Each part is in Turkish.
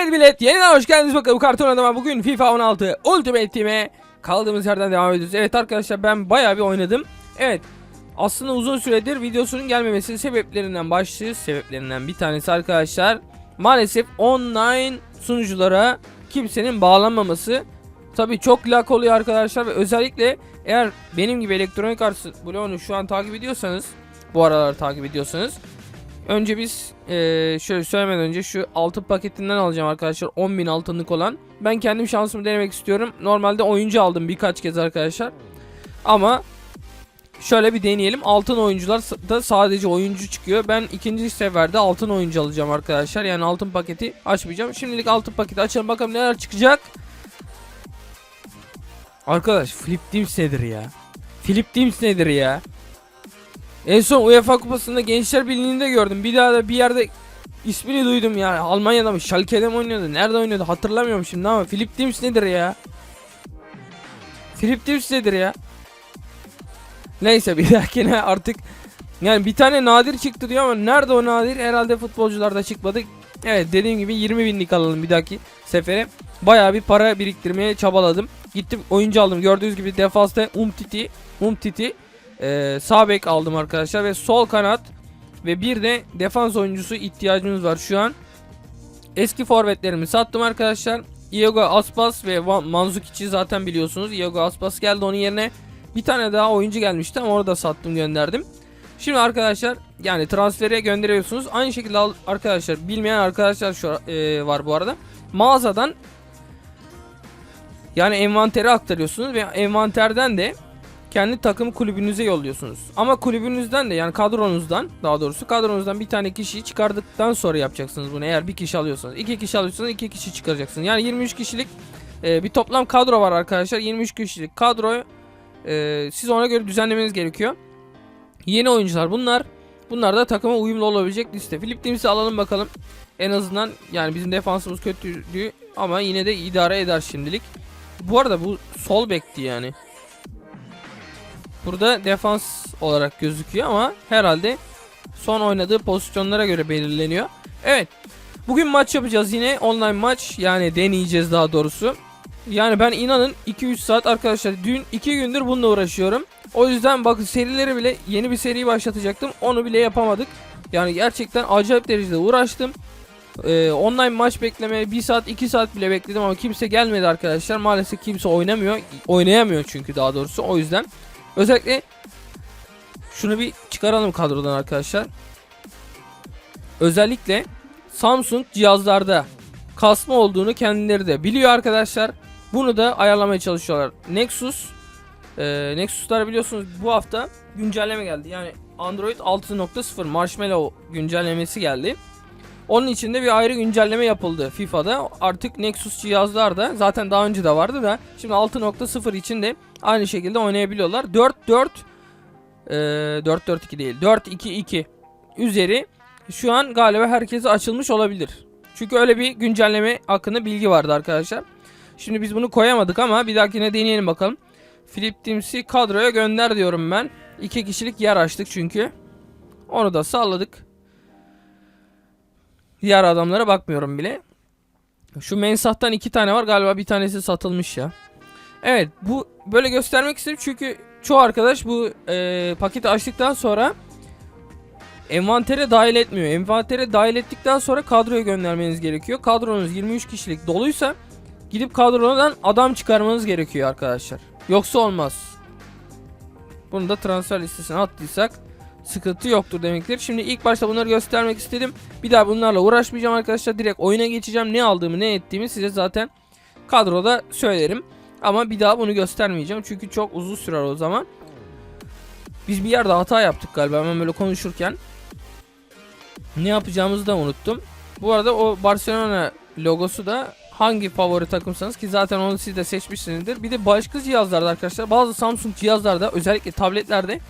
Evet millet yeniden hoş geldiniz bakalım karton adama bugün FIFA 16 Ultimate Team'e kaldığımız yerden devam ediyoruz. Evet arkadaşlar ben bayağı bir oynadım. Evet aslında uzun süredir videosunun gelmemesinin sebeplerinden başlığı sebeplerinden bir tanesi arkadaşlar. Maalesef online sunuculara kimsenin bağlanmaması. Tabi çok lag oluyor arkadaşlar ve özellikle eğer benim gibi elektronik arts bloğunu şu an takip ediyorsanız bu aralar takip ediyorsanız Önce biz eee, şöyle söylemeden önce şu altın paketinden alacağım arkadaşlar 10.000 altınlık olan. Ben kendim şansımı denemek istiyorum. Normalde oyuncu aldım birkaç kez arkadaşlar. Ama şöyle bir deneyelim. Altın oyuncular da sadece oyuncu çıkıyor. Ben ikinci seferde altın oyuncu alacağım arkadaşlar. Yani altın paketi açmayacağım. Şimdilik altın paketi açalım bakalım neler çıkacak. Arkadaş Flip Teams nedir ya? Flip Teams nedir ya? En son UEFA kupasında Gençler Birliği'nde gördüm. Bir daha da bir yerde ismini duydum ya. Almanya'da mı? Schalke'de mi oynuyordu? Nerede oynuyordu? Hatırlamıyorum şimdi ama Philip Teams nedir ya? Philip Teams nedir ya? Neyse bir dahakine artık yani bir tane nadir çıktı diyor ama nerede o nadir? Herhalde futbolcularda çıkmadı. Evet dediğim gibi 20 binlik alalım bir dahaki sefere. Bayağı bir para biriktirmeye çabaladım. Gittim oyuncu aldım. Gördüğünüz gibi defansta Umtiti, Umtiti ee, sağ bek aldım arkadaşlar ve sol kanat ve bir de defans oyuncusu ihtiyacımız var şu an. Eski forvetlerimi sattım arkadaşlar. Iago Aspas ve Manzukic'i zaten biliyorsunuz. Iago Aspas geldi onun yerine bir tane daha oyuncu gelmişti ama onu da sattım gönderdim. Şimdi arkadaşlar yani transfere gönderiyorsunuz. Aynı şekilde arkadaşlar bilmeyen arkadaşlar şu e, var bu arada. Mağazadan yani envanteri aktarıyorsunuz ve envanterden de kendi takım kulübünüze yolluyorsunuz. Ama kulübünüzden de yani kadronuzdan daha doğrusu kadronuzdan bir tane kişiyi çıkardıktan sonra yapacaksınız bunu. Eğer bir kişi alıyorsanız. iki kişi alıyorsanız iki kişi çıkaracaksınız. Yani 23 kişilik e, bir toplam kadro var arkadaşlar. 23 kişilik kadroyu e, siz ona göre düzenlemeniz gerekiyor. Yeni oyuncular bunlar. Bunlar da takıma uyumlu olabilecek liste. Philip Dims'i alalım bakalım. En azından yani bizim defansımız kötüydü ama yine de idare eder şimdilik. Bu arada bu sol bekti yani. Burada defans olarak gözüküyor ama herhalde son oynadığı pozisyonlara göre belirleniyor. Evet. Bugün maç yapacağız yine online maç yani deneyeceğiz daha doğrusu. Yani ben inanın 2-3 saat arkadaşlar dün 2 gündür bununla uğraşıyorum. O yüzden bakın serileri bile yeni bir seri başlatacaktım. Onu bile yapamadık. Yani gerçekten acayip derecede uğraştım. Ee, online maç beklemeye 1 saat 2 saat bile bekledim ama kimse gelmedi arkadaşlar. Maalesef kimse oynamıyor. Oynayamıyor çünkü daha doğrusu o yüzden. Özellikle şunu bir çıkaralım kadrodan arkadaşlar. Özellikle Samsung cihazlarda kasma olduğunu kendileri de biliyor arkadaşlar. Bunu da ayarlamaya çalışıyorlar. Nexus e, Nexus'lar biliyorsunuz bu hafta güncelleme geldi. Yani Android 6.0 Marshmallow güncellemesi geldi. Onun için de bir ayrı güncelleme yapıldı FIFA'da. Artık Nexus cihazlarda zaten daha önce de vardı da şimdi 6.0 için de aynı şekilde oynayabiliyorlar. 4-4 e, 4-4-2 değil 4-2-2 üzeri şu an galiba herkese açılmış olabilir. Çünkü öyle bir güncelleme hakkında bilgi vardı arkadaşlar. Şimdi biz bunu koyamadık ama bir dahakine deneyelim bakalım. Philip Dims'i kadroya gönder diyorum ben. İki kişilik yer açtık çünkü. Onu da salladık. Diğer adamlara bakmıyorum bile. Şu mensahtan iki tane var galiba bir tanesi satılmış ya. Evet bu böyle göstermek istedim çünkü çoğu arkadaş bu e, paketi açtıktan sonra envantere dahil etmiyor. Envantere dahil ettikten sonra kadroya göndermeniz gerekiyor. Kadronuz 23 kişilik doluysa gidip kadrodan adam çıkarmanız gerekiyor arkadaşlar. Yoksa olmaz. Bunu da transfer listesine attıysak sıkıntı yoktur demektir. Şimdi ilk başta bunları göstermek istedim. Bir daha bunlarla uğraşmayacağım arkadaşlar. Direkt oyuna geçeceğim. Ne aldığımı ne ettiğimi size zaten kadroda söylerim. Ama bir daha bunu göstermeyeceğim. Çünkü çok uzun sürer o zaman. Biz bir yerde hata yaptık galiba hemen böyle konuşurken. Ne yapacağımızı da unuttum. Bu arada o Barcelona logosu da hangi favori takımsanız ki zaten onu siz de seçmişsinizdir. Bir de başka cihazlarda arkadaşlar bazı Samsung cihazlarda özellikle tabletlerde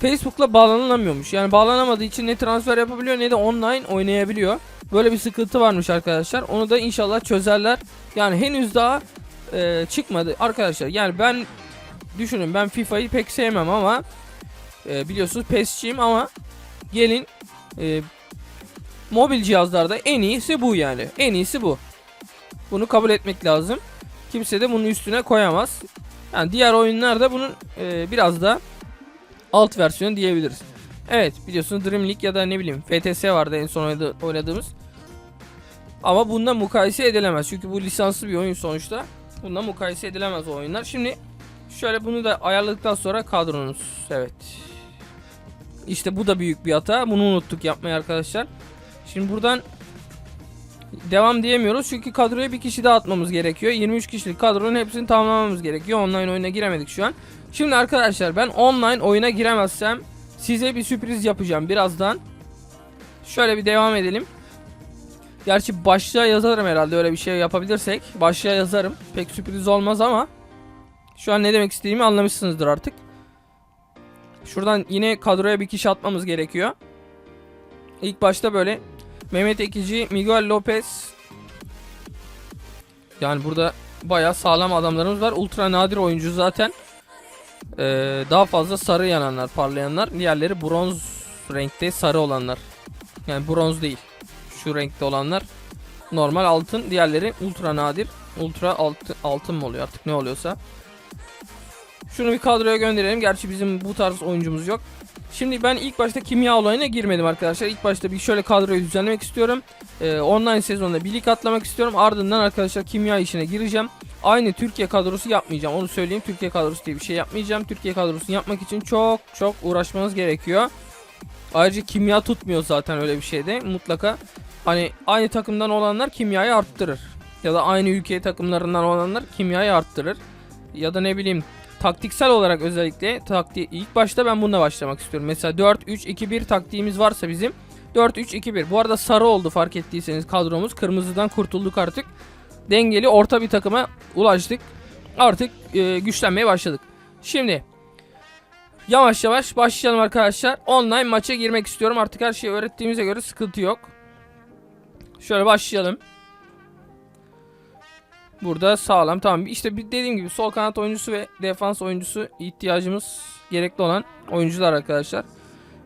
Facebook'la bağlanılamıyormuş. Yani bağlanamadığı için ne transfer yapabiliyor ne de online oynayabiliyor. Böyle bir sıkıntı varmış arkadaşlar. Onu da inşallah çözerler. Yani henüz daha e, çıkmadı arkadaşlar. Yani ben düşünün ben FIFA'yı pek sevmem ama e, biliyorsunuz PES'çiyim ama gelin e, mobil cihazlarda en iyisi bu yani. En iyisi bu. Bunu kabul etmek lazım. Kimse de bunun üstüne koyamaz. Yani diğer oyunlarda bunun e, biraz da alt versiyonu diyebiliriz. Evet biliyorsunuz Dream League ya da ne bileyim FTS vardı en son oynadı- oynadığımız. Ama bundan mukayese edilemez. Çünkü bu lisanslı bir oyun sonuçta. Bundan mukayese edilemez o oyunlar. Şimdi şöyle bunu da ayarladıktan sonra kadronuz. Evet. İşte bu da büyük bir hata. Bunu unuttuk yapmayı arkadaşlar. Şimdi buradan devam diyemiyoruz. Çünkü kadroya bir kişi daha atmamız gerekiyor. 23 kişilik kadronun hepsini tamamlamamız gerekiyor. Online oyuna giremedik şu an. Şimdi arkadaşlar ben online oyuna giremezsem size bir sürpriz yapacağım birazdan. Şöyle bir devam edelim. Gerçi başlığa yazarım herhalde öyle bir şey yapabilirsek. Başlığa yazarım. Pek sürpriz olmaz ama şu an ne demek istediğimi anlamışsınızdır artık. Şuradan yine kadroya bir kişi atmamız gerekiyor. İlk başta böyle Mehmet Ekici, Miguel Lopez. Yani burada bayağı sağlam adamlarımız var. Ultra nadir oyuncu zaten. Ee, daha fazla sarı yananlar, parlayanlar. Diğerleri bronz renkte sarı olanlar. Yani bronz değil. Şu renkte olanlar normal altın. Diğerleri ultra nadir. Ultra altın, altın mı oluyor artık ne oluyorsa. Şunu bir kadroya gönderelim. Gerçi bizim bu tarz oyuncumuz yok. Şimdi ben ilk başta kimya olayına girmedim arkadaşlar. İlk başta bir şöyle kadroyu düzenlemek istiyorum. Ee, online sezonda bir lig atlamak istiyorum. Ardından arkadaşlar kimya işine gireceğim. Aynı Türkiye kadrosu yapmayacağım. Onu söyleyeyim. Türkiye kadrosu diye bir şey yapmayacağım. Türkiye kadrosunu yapmak için çok çok uğraşmanız gerekiyor. Ayrıca kimya tutmuyor zaten öyle bir şeyde. Mutlaka hani aynı takımdan olanlar kimyayı arttırır. Ya da aynı ülke takımlarından olanlar kimyayı arttırır. Ya da ne bileyim taktiksel olarak özellikle taktiği ilk başta ben bununla başlamak istiyorum. Mesela 4-3-2-1 taktiğimiz varsa bizim 4-3-2-1. Bu arada sarı oldu fark ettiyseniz kadromuz. Kırmızıdan kurtulduk artık. Dengeli orta bir takıma ulaştık. Artık e, güçlenmeye başladık. Şimdi yavaş yavaş başlayalım arkadaşlar. Online maça girmek istiyorum. Artık her şeyi öğrettiğimize göre sıkıntı yok. Şöyle başlayalım. Burada sağlam tamam. İşte dediğim gibi sol kanat oyuncusu ve defans oyuncusu ihtiyacımız gerekli olan oyuncular arkadaşlar.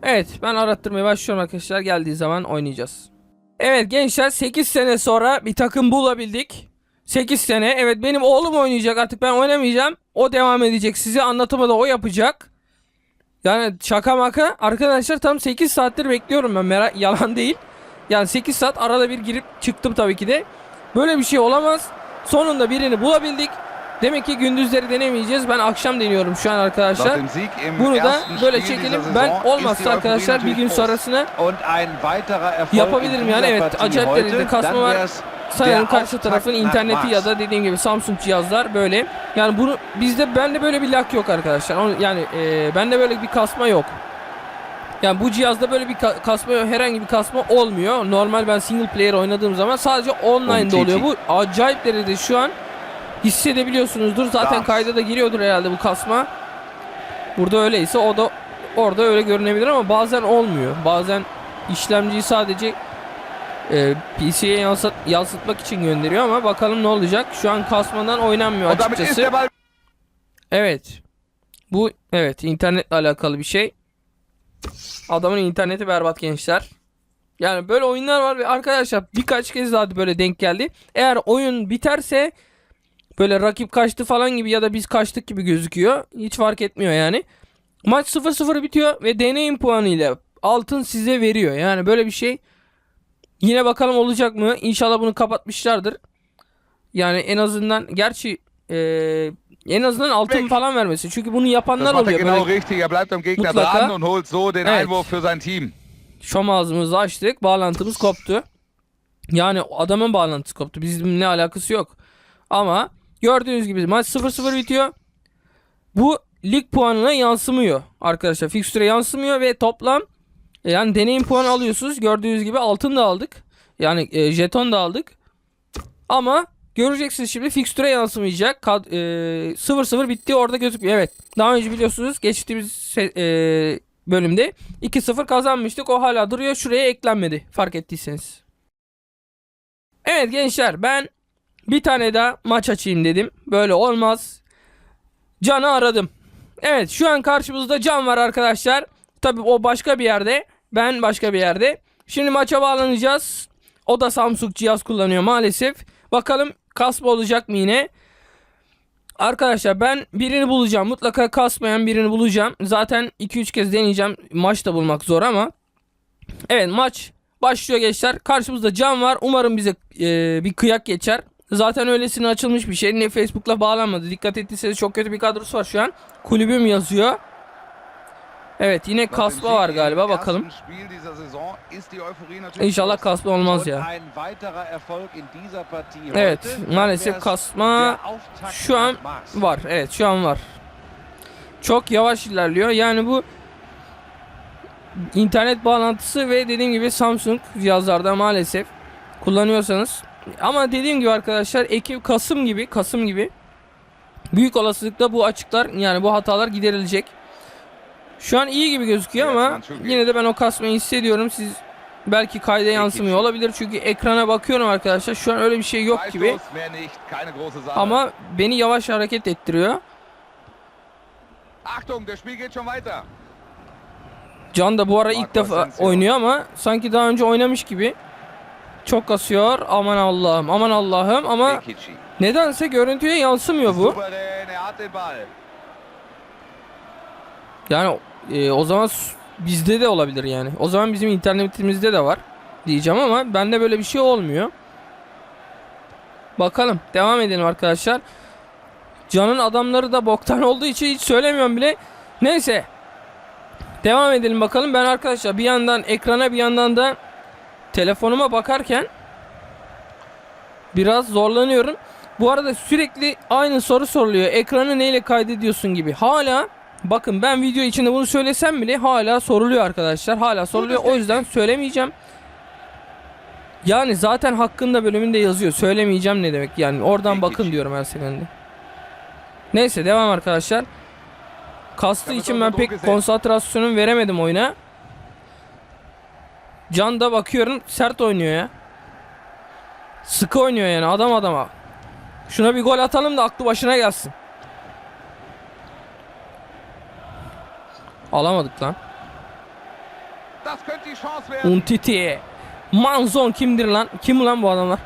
Evet ben arattırmaya başlıyorum arkadaşlar. Geldiği zaman oynayacağız. Evet gençler 8 sene sonra bir takım bulabildik. 8 sene evet benim oğlum oynayacak artık ben oynamayacağım. O devam edecek size anlatımı da o yapacak. Yani şaka maka arkadaşlar tam 8 saattir bekliyorum ben merak yalan değil. Yani 8 saat arada bir girip çıktım tabii ki de. Böyle bir şey olamaz. Sonunda birini bulabildik. Demek ki gündüzleri denemeyeceğiz. Ben akşam deniyorum şu an arkadaşlar. Bunu da böyle çekelim. Ben olmazsa arkadaşlar bir gün sonrasına yapabilirim yani evet acayip derecede kasma var. sanırım karşı tarafın interneti ya da dediğim gibi Samsung cihazlar böyle. Yani bunu bizde bende böyle bir lag yok arkadaşlar. Yani e, bende böyle bir kasma yok. Yani bu cihazda böyle bir ka- kasma yok. Herhangi bir kasma olmuyor. Normal ben single player oynadığım zaman sadece online'da oluyor. Bu acayip derecede şu an hissedebiliyorsunuzdur. Zaten kayda da giriyordur herhalde bu kasma. Burada öyleyse o da orada öyle görünebilir ama bazen olmuyor. Bazen işlemciyi sadece e, PC'ye yansıt, yansıtmak için gönderiyor ama bakalım ne olacak. Şu an kasmadan oynanmıyor açıkçası. Evet. Bu evet internetle alakalı bir şey. Adamın interneti berbat gençler. Yani böyle oyunlar var ve arkadaşlar birkaç kez daha böyle denk geldi. Eğer oyun biterse böyle rakip kaçtı falan gibi ya da biz kaçtık gibi gözüküyor. Hiç fark etmiyor yani. Maç 0-0 bitiyor ve deneyim puanı ile altın size veriyor. Yani böyle bir şey yine bakalım olacak mı? İnşallah bunu kapatmışlardır. Yani en azından gerçi eee, en azından altın falan vermesi. Çünkü bunu yapanlar oluyor. genau Böyle richtig. Er bleibt am Gegner Mutlaka. dran und holt so den Evet. Einwurf für sein Team. Şom ağzımızı açtık. Bağlantımız koptu. Yani adamın bağlantısı koptu. Bizimle alakası yok. Ama gördüğünüz gibi maç 0-0 bitiyor. Bu lig puanına yansımıyor arkadaşlar. Fikstüre yansımıyor ve toplam e, yani deneyim puanı alıyorsunuz. Gördüğünüz gibi altın da aldık. Yani e, jeton da aldık. Ama göreceksiniz şimdi fikstüre yansımayacak. Kad, e, 0-0 bitti orada gözükmüyor. Evet. Daha önce biliyorsunuz geçtiğimiz e, bölümde 2-0 kazanmıştık. O hala duruyor. Şuraya eklenmedi. Fark ettiyseniz. Evet gençler ben bir tane daha maç açayım dedim. Böyle olmaz. Can'ı aradım. Evet şu an karşımızda Can var arkadaşlar. Tabi o başka bir yerde. Ben başka bir yerde. Şimdi maça bağlanacağız. O da Samsung cihaz kullanıyor maalesef. Bakalım kasma olacak mı yine? Arkadaşlar ben birini bulacağım. Mutlaka kasmayan birini bulacağım. Zaten 2-3 kez deneyeceğim. Maç da bulmak zor ama. Evet maç başlıyor gençler. Karşımızda Can var. Umarım bize e, bir kıyak geçer. Zaten öylesine açılmış bir şey. Ne Facebook'la bağlanmadı. Dikkat ettiyseniz çok kötü bir kadrosu var şu an. Kulübüm yazıyor. Evet yine kasma var galiba bakalım. İnşallah kasma olmaz ya. Evet maalesef kasma şu an var. Evet şu an var. Çok yavaş ilerliyor. Yani bu internet bağlantısı ve dediğim gibi Samsung cihazlarda maalesef kullanıyorsanız ama dediğim gibi arkadaşlar Ekim Kasım gibi Kasım gibi büyük olasılıkla bu açıklar yani bu hatalar giderilecek. Şu an iyi gibi gözüküyor ama yine de ben o kasmayı hissediyorum. Siz belki kayda yansımıyor olabilir çünkü ekrana bakıyorum arkadaşlar. Şu an öyle bir şey yok gibi. Ama beni yavaş hareket ettiriyor. Can da bu ara ilk defa oynuyor ama sanki daha önce oynamış gibi. Çok kasıyor. Aman Allah'ım. Aman Allah'ım ama nedense görüntüye yansımıyor bu. Souverän, er hat den Ball. Yani e, o zaman bizde de olabilir yani. O zaman bizim internetimizde de var diyeceğim ama bende böyle bir şey olmuyor. Bakalım. Devam edelim arkadaşlar. Can'ın adamları da boktan olduğu için hiç söylemiyorum bile. Neyse. Devam edelim bakalım. Ben arkadaşlar bir yandan ekrana bir yandan da telefonuma bakarken biraz zorlanıyorum. Bu arada sürekli aynı soru soruluyor. Ekranı neyle kaydediyorsun gibi. Hala bakın ben video içinde bunu söylesem bile hala soruluyor arkadaşlar. Hala soruluyor. O yüzden söylemeyeceğim. Yani zaten hakkında bölümünde yazıyor. Söylemeyeceğim ne demek yani. Oradan bakın diyorum her seferinde. Neyse devam arkadaşlar. Tabii için ben pek güzel. konsantrasyonumu veremedim oyuna. Can da bakıyorum sert oynuyor ya. Sıkı oynuyor yani adam adama. Şuna bir gol atalım da aklı başına gelsin. Alamadık lan. Untiti. Manzon kimdir lan? Kim lan bu adamlar?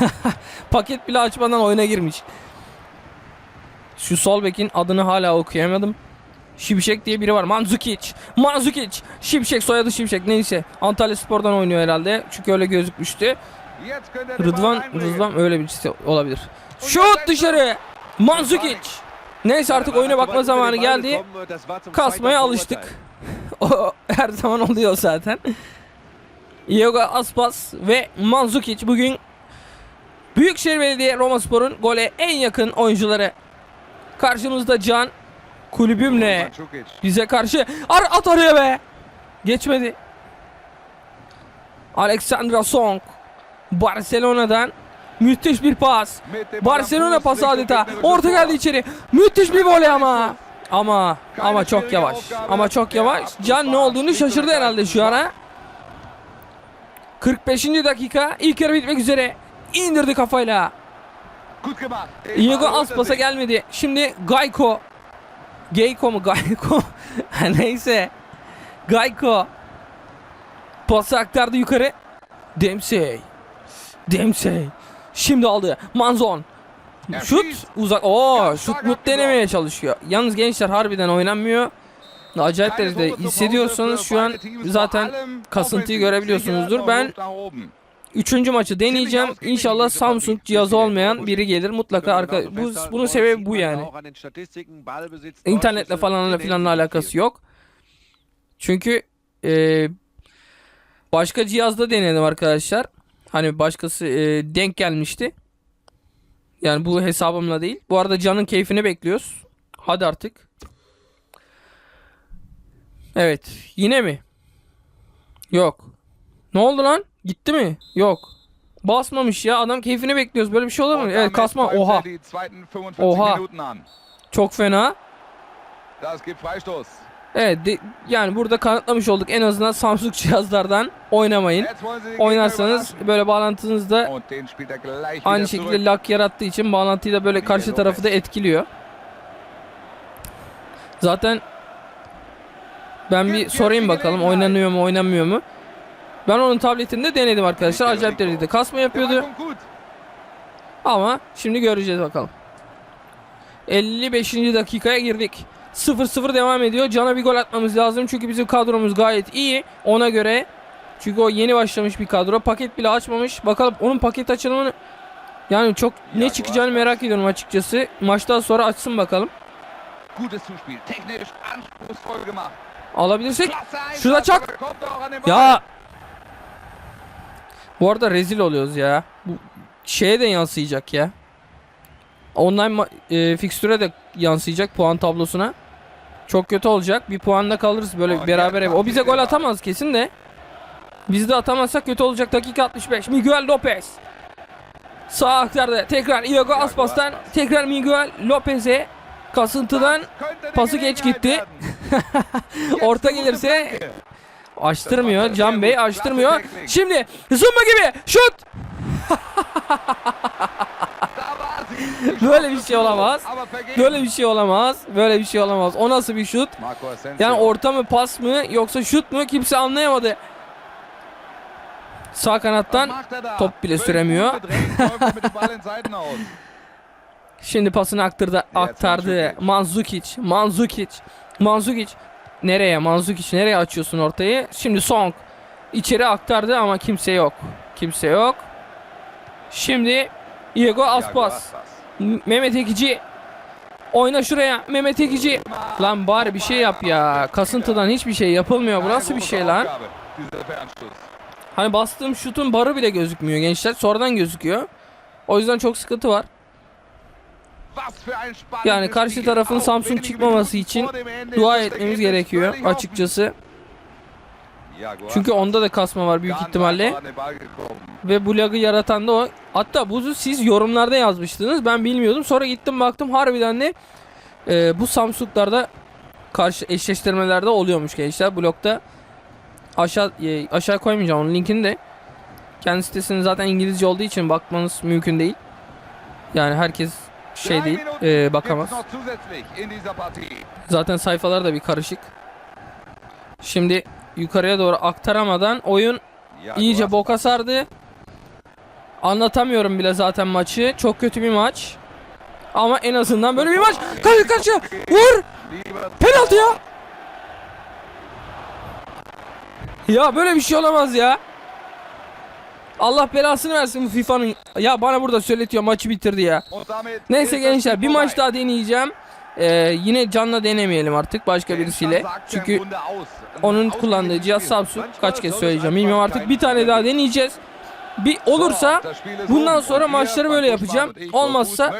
Paket bile açmadan oyuna girmiş. Şu sol bekin adını hala okuyamadım. Şimşek diye biri var. Manzukic. Manzukic. Şimşek soyadı Şimşek. Neyse. Antalya Spor'dan oynuyor herhalde. Çünkü öyle gözükmüştü. Rıdvan. Rıdvan öyle birisi olabilir. Şut dışarı. Manzukic. Neyse artık oyuna bakma zamanı geldi. Kasmaya alıştık. O her zaman oluyor zaten. Iago Aspas ve Manzukic bugün Büyükşehir Belediye Roma Spor'un gole en yakın oyuncuları. Karşımızda Can kulübümle bize karşı Ar at araya be. Geçmedi. Alexandra Song Barcelona'dan müthiş bir pas. Barcelona pası adeta. Orta geldi içeri. Müthiş bir voley ama. Ama ama çok yavaş. Ama çok yavaş. Can ne olduğunu şaşırdı herhalde şu ara. 45. dakika ilk yarı bitmek üzere. İndirdi kafayla. Er Aspas'a sich. gelmedi. Şimdi Gayko. Gayko mu Gayko? Neyse. Gayko. Pası aktardı yukarı. Dempsey. Dempsey. Şimdi aldı. Manzon. Şut uzak. Oo şut mut denemeye çalışıyor. Yalnız gençler harbiden oynanmıyor. Acayip derecede hissediyorsanız şu an zaten kasıntıyı görebiliyorsunuzdur. Ben. Üçüncü maçı deneyeceğim. İnşallah Samsung cihazı olmayan biri gelir. Mutlaka arka bu bunun sebebi bu yani. İnternetle falan filanla alakası yok. Çünkü e, başka cihazda denedim arkadaşlar. Hani başkası e, denk gelmişti. Yani bu hesabımla değil. Bu arada Can'ın keyfini bekliyoruz. Hadi artık. Evet. Yine mi? Yok. Ne oldu lan? Gitti mi? Yok. Basmamış ya. Adam keyfini bekliyoruz. Böyle bir şey olur mu? Evet kasma. Oha. die zweiten 45 Oha. Çok fena. Evet de- yani burada kanıtlamış olduk en azından Samsung cihazlardan oynamayın. Oynarsanız böyle bağlantınızda aynı şekilde lag yarattığı için bağlantıyı da böyle karşı tarafı da etkiliyor. Zaten ben bir sorayım bakalım oynanıyor mu oynanmıyor mu. Ben onun tabletinde denedim arkadaşlar. Acayip derecede kasma yapıyordu. Ama şimdi göreceğiz bakalım. 55. dakikaya girdik. 0-0 devam ediyor. Can'a bir gol atmamız lazım. Çünkü bizim kadromuz gayet iyi. Ona göre. Çünkü o yeni başlamış bir kadro. Paket bile açmamış. Bakalım onun paket açılımını yani çok ne Ya, çıkacağını merak ediyorum açıkçası. Maçtan sonra açsın bakalım. Alabilirsek. Şurada çak. Ya. Bu arada rezil oluyoruz ya. Bu şeye de yansıyacak ya. Online e, fikstüre de yansıyacak puan tablosuna. Çok kötü olacak. Bir puanla kalırız böyle beraber. gel, O bize gol atamaz kesin de. Biz de atamazsak kötü olacak. Dakika 65. Miguel Lopez. Sağ aktardı. Tekrar Iago Aspas'tan. Aspas. Tekrar Miguel Lopez'e. Kasıntıdan pası geç gitti. Orta gelirse. Açtırmıyor Can Bey açtırmıyor. Şimdi zımba gibi şut. Böyle bir şey olamaz. Böyle bir şey olamaz. Böyle bir şey olamaz. O nasıl bir şut? Yani orta mı pas mı yoksa şut mu kimse anlayamadı. Sağ kanattan top bile süremiyor. şimdi pasını aktırdı, aktardı. Manzukic, Manzukic, Manzukic. Nereye Manzukic nereye açıyorsun ortayı? Şimdi Song içeri aktardı ama kimse yok. Kimse yok. Şimdi Diego Aspas. Mehmet Ekici. Oyna şuraya Mehmet Ekici. Lan bari bir şey yap ya. Kasıntıdan hiçbir şey yapılmıyor. Bu nasıl bir şey lan? Hani bastığım şutun barı bile gözükmüyor gençler. Sonradan gözüküyor. O yüzden çok sıkıntı var. Yani karşı tarafın Samsung çıkmaması için dua etmemiz Ergebnis gerekiyor açıkçası. Çünkü onda da kasma var büyük ihtimalle. Ve bu lagı yaratan da o. Hatta buzu siz yorumlarda yazmıştınız. Ben bilmiyordum. Sonra gittim baktım harbiden de e, bu Samsung'larda karşı eşleştirmelerde oluyormuş gençler. Blokta aşağı e, aşağı koymayacağım onun linkini de. Kendi sitesinin zaten İngilizce olduğu için bakmanız mümkün değil. Yani herkes şey değil, e, bakamaz. Zaten sayfalar da bir karışık. Şimdi yukarıya doğru aktaramadan oyun İyice boka sardı. Anlatamıyorum bile zaten maçı. Çok kötü bir maç. Ama en azından böyle bir maç. Karşı karşıya. Vur. Penaltı ya. Ya böyle bir şey olamaz ya. Allah belasını versin bu FIFA'nın. Ya bana burada söyletiyor maçı bitirdi ya. Neyse gençler bir maç daha deneyeceğim. Ee, yine Can'la denemeyelim artık başka birisiyle. Çünkü onun kullandığı cihaz Samsung. Kaç kez söyleyeceğim bilmiyorum artık. Bir tane daha deneyeceğiz. Bir olursa bundan sonra maçları böyle yapacağım. Olmazsa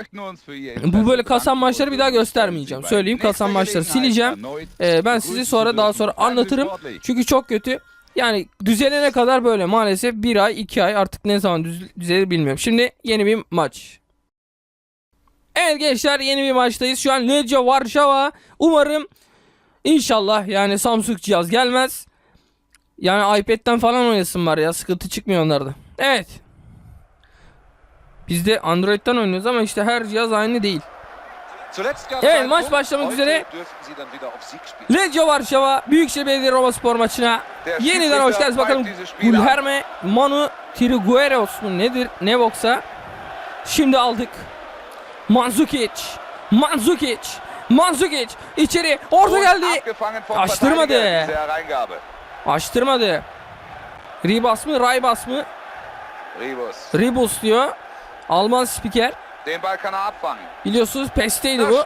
bu böyle kasan maçları bir daha göstermeyeceğim. Söyleyeyim kasan maçları sileceğim. Ee, ben sizi sonra daha sonra anlatırım. Çünkü çok kötü. Yani düzelene kadar böyle maalesef bir ay iki ay artık ne zaman düz- düzelir bilmiyorum. Şimdi yeni bir maç. Evet gençler yeni bir maçtayız. Şu an Legia Varşova. Umarım inşallah yani Samsung cihaz gelmez. Yani iPad'den falan oynasın var ya sıkıntı çıkmıyor onlarda. Evet. Biz de Android'den oynuyoruz ama işte her cihaz aynı değil. Evet, maç başlamak üzere. Legia Varşova Büyükşehir Belediye Roma Spor maçına yeniden hoş geldiniz bakalım. Gulherme Manu Trigueros mu nedir ne boksa. Şimdi aldık. Manzukic. Manzukic. Manzukic içeri orta geldi. Açtırmadı. Açtırmadı. Ribas mı Raybas mı? Ribus. Ribus diyor. Alman spiker. Er. Biliyorsunuz PES'teydi bu.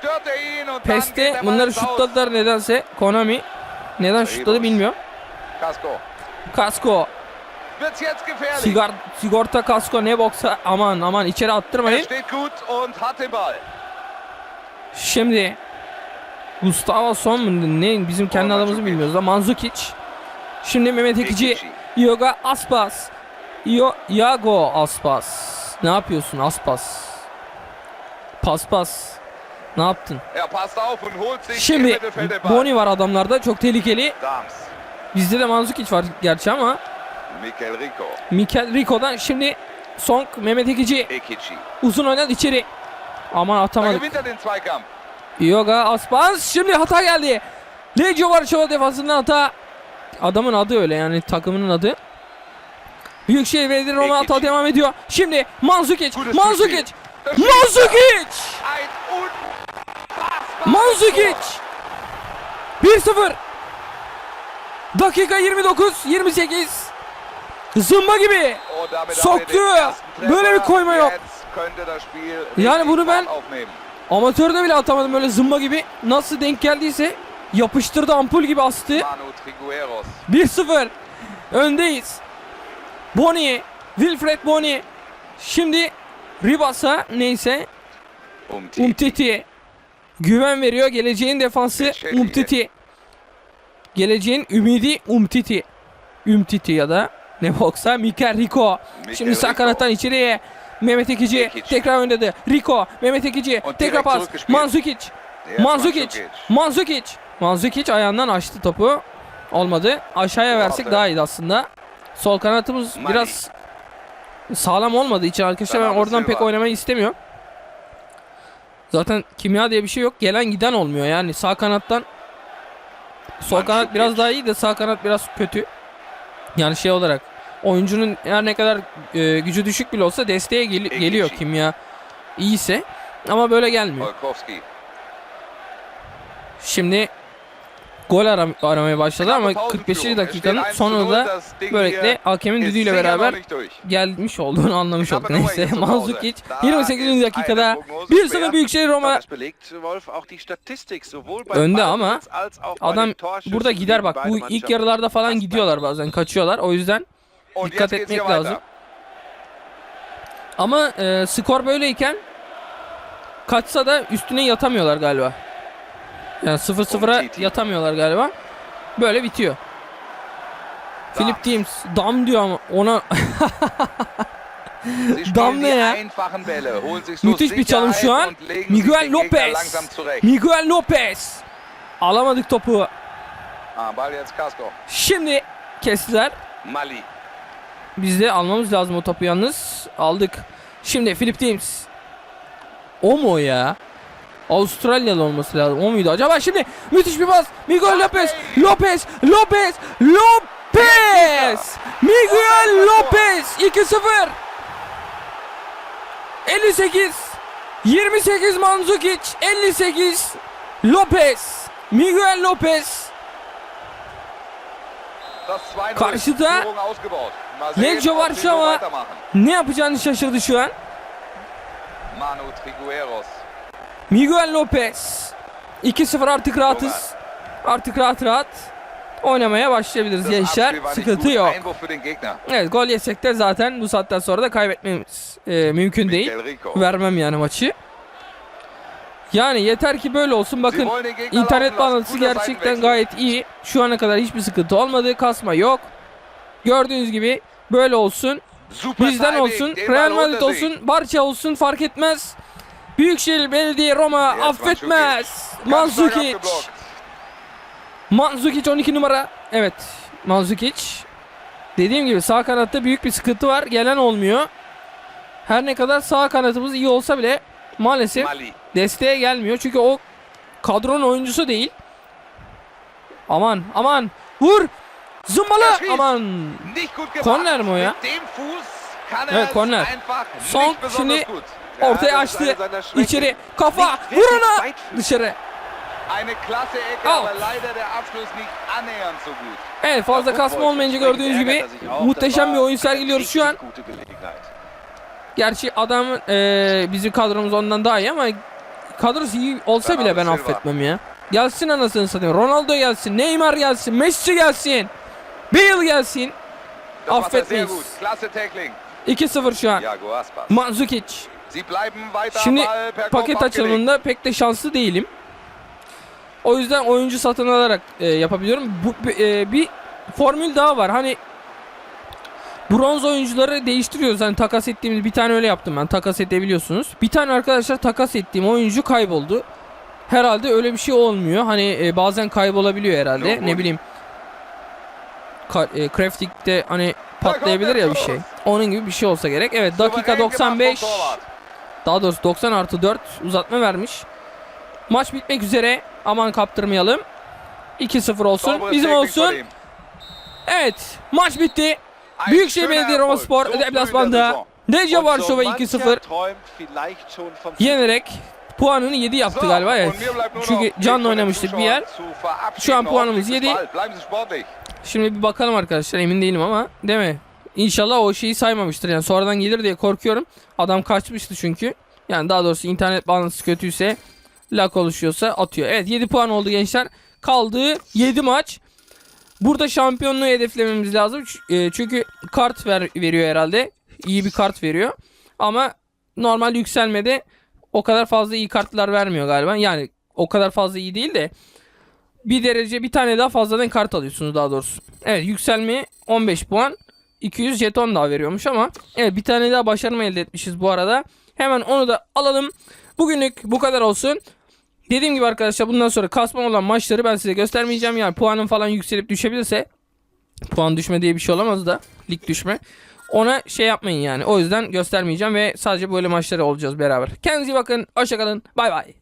PES'te bunları şutladılar nedense. Konami. Neden şutladı bilmiyorum. Casco. Kasko. Sigar, sigorta kasko ne boksa aman aman içeri Er attırmayın. Şimdi Gustavo Son mu ne bizim kendi adamımızı bilmiyoruz da Manzukic. Şimdi Mehmet Ekici. Yoga Aspas. Yo Iago Aspas. Ne yapıyorsun Aspas? Paspas. Ne yaptın? Er Şimdi. Boni var adamlarda çok tehlikeli. Bizde de Manzukic var gerçi ama Mikel Rico. Mikel Rico'dan şimdi Song Mehmet Ekici Ekici. uzun oynadı içeri. Aman atamadık. Yoga Aspas şimdi hata geldi. Legio Varşova defansından hata. Adamın adı öyle yani takımının adı. Büyükşehir Belediye Roma hata devam ediyor. Şimdi Manzukic. Manzukic. Manzukic. Manzukic. Tor. 1-0. Dakika 29, 28. Zımba gibi. Soktu. Böyle bir koyma yok. Yani bunu ben-. Amatörde bile atamadım böyle zımba gibi. Nasıl denk geldiyse yapıştırdı ampul gibi astı. Manu Trigueros. 1-0. Öndeyiz. Boni. Wilfred Boni. Şimdi Ribas'a neyse Umtiti. Güven veriyor. Geleceğin defansı. Umtiti. Geleceğin ümidi Umtiti. Umtiti ya da ne boksa Mikel Rico. Mikel Şimdi sağ Rico. kanattan içeriye. Mehmet Ekici Ekic. tekrar oynadı. Rico, Mehmet Ekici tekrar pas. Manzukic, Manzukic, Manzukic. Manzukic ayağından açtı topu. Olmadı. Aşağıya versek daha iyiydi aslında. Sol kanatımız Mani. biraz sağlam olmadığı için arkadaşlar ben oradan pek oynamayı istemiyorum. Zaten kimya diye bir şey yok. Gelen giden olmuyor. Yani sağ kanattan sol kanat biraz daha iyi de sağ kanat biraz kötü. Yani şey olarak oyuncunun her ne kadar e, gücü düşük bile olsa desteğe gel- geliyor kimya iyiyse. Ama böyle gelmiyor. Şimdi gol aram- aramaya başladı ama Knappe 45. Pausenführung. dakikanın Es steht 1 zu sonunda 0. Das Ding böylelikle hakemin düdüğüyle beraber gelmiş olduğunu anlamış olduk. Neyse Manzukic Hause. Da 28. ist dakikada eine Prognose 1-0 schwer. Büyükşehir Roma Önde ama adam burada gider bak bu ilk yarılarda falan gidiyorlar bazen kaçıyorlar o yüzden dikkat etmek lazım. ama e, skor böyleyken kaçsa da üstüne yatamıyorlar galiba. Yani 0-0'a Umtiti. yatamıyorlar galiba. Böyle bitiyor. Philip Teams dam diyor ama ona Dam ne ya? Müthiş bir çalım şu an. Miguel Lopez. Miguel Lopez. Alamadık topu. Ah. Şimdi kestiler. Mali. Biz de almamız lazım o topu yalnız. Aldık. Şimdi Philip Teams. O mu ya? Avustralyalı olması lazım. O muydu acaba? Şimdi müthiş bir pas. Miguel Lopez. Lopez. Lopez. Lopez. Miguel Lopez. 2-0. 58. 28 Mandzukic. 58 Lopez. Miguel Lopez. Das 2-0 Karşıda Sie so Varşova weitermachen. ne yapacağını şaşırdı şu an. Miguel Lopez. 2-0 artık rahatız. Artık rahat rahat oynamaya başlayabiliriz gençler. Sıkıntı yok. Evet gol yesek de zaten bu saatten sonra da kaybetmemiz e, mümkün değil. Vermem yani maçı. Yani yeter ki böyle olsun. Bakın internet bağlantısı gerçekten gayet iyi. Şu ana kadar hiçbir sıkıntı olmadı. Kasma yok. Gördüğünüz gibi böyle olsun. Bizden olsun, Real Madrid olsun, Barça olsun fark etmez. Büyükşehir Belediye Roma affetmez. Abgeblockt. Mandzukic 12 numara. Evet. Mandzukic. Dediğim gibi sağ kanatta büyük bir sıkıntı var. Gelen olmuyor. Her ne kadar sağ kanatımız iyi olsa bile maalesef Mali. desteğe gelmiyor. Çünkü o kadronun oyuncusu değil. Aman aman. Vur. Zımbalı. Aman. Korner mi o ya? Er Evet, es korner. Son, şimdi. Ortaya açtı. İçeri. Kafa. Nicht Vur richtig ona. weit führen. Dışarı. Out. Evet fazla kasma olmayınca gördüğünüz gibi er muhteşem bir oyun sergiliyoruz şu an. Gerçi adam e, bizim kadromuz ondan daha iyi ama kadrosu iyi olsa bile ben affetmem ya. Gelsin anasını satayım. Ronaldo gelsin, Neymar gelsin, Messi gelsin. Bale gelsin. Affetmeyiz. gut. Klasse Tackling. 2-0 şu an. Am Şimdi paket açılımında pek de şanslı değilim. O yüzden oyuncu satın alarak e, yapabiliyorum. Bu e, bir formül daha var. Hani bronz oyuncuları değiştiriyoruz. Hani takas ettiğimiz bir tane öyle yaptım ben. Takas edebiliyorsunuz. Bir tane arkadaşlar takas ettiğim oyuncu kayboldu. Herhalde öyle bir şey olmuyor. Hani e, bazen kaybolabiliyor herhalde. Ne bileyim. E, crafting'de hani patlayabilir ya bir şey. Onun gibi bir şey olsa gerek. Evet dakika Souverän gemacht vom 95. Torwart. Daha doğrusu 90 artı 4 uzatma vermiş. Maç bitmek üzere. Aman kaptırmayalım. 2-0 olsun. Bizim olsun. Evet. Maç bitti. Büyükşehir Belediye in der deplasmanda. Deja Varşova 2-0 yenerek puanını 7 yaptı galiba evet. Çünkü den oynamıştık bir yer. Şu an puanımız Hoffentlich bis 7. bald. Bleiben Sie sportlich. Şimdi bir bakalım arkadaşlar emin değilim ama değil mi? İnşallah o şeyi saymamıştır yani sonradan gelir diye korkuyorum. Adam kaçmıştı çünkü. Yani daha doğrusu internet bağlantısı kötüyse lak oluşuyorsa atıyor. Evet 7 puan oldu gençler. Kaldı 7 maç. Burada şampiyonluğu hedeflememiz lazım. E, Çünkü kart ver, veriyor herhalde. İyi bir kart veriyor. Ama normal yükselmede o kadar fazla iyi kartlar vermiyor galiba. Yani o kadar fazla iyi değil de bir derece bir tane daha fazladan kart alıyorsunuz daha doğrusu. Evet yükselmeye 15 puan 200 jeton daha veriyormuş ama evet bir tane daha başarma elde etmişiz bu arada. Hemen onu da alalım. Bugünlük bu kadar olsun. Dediğim gibi arkadaşlar bundan sonra kasma olan maçları ben size göstermeyeceğim. Yani puanın falan yükselip düşebilirse puan düşme diye bir şey olamaz da lig düşme. Ona şey yapmayın yani. O yüzden göstermeyeceğim ve sadece böyle maçları olacağız beraber. Kendinize iyi bakın. Hoşçakalın. Bay bay.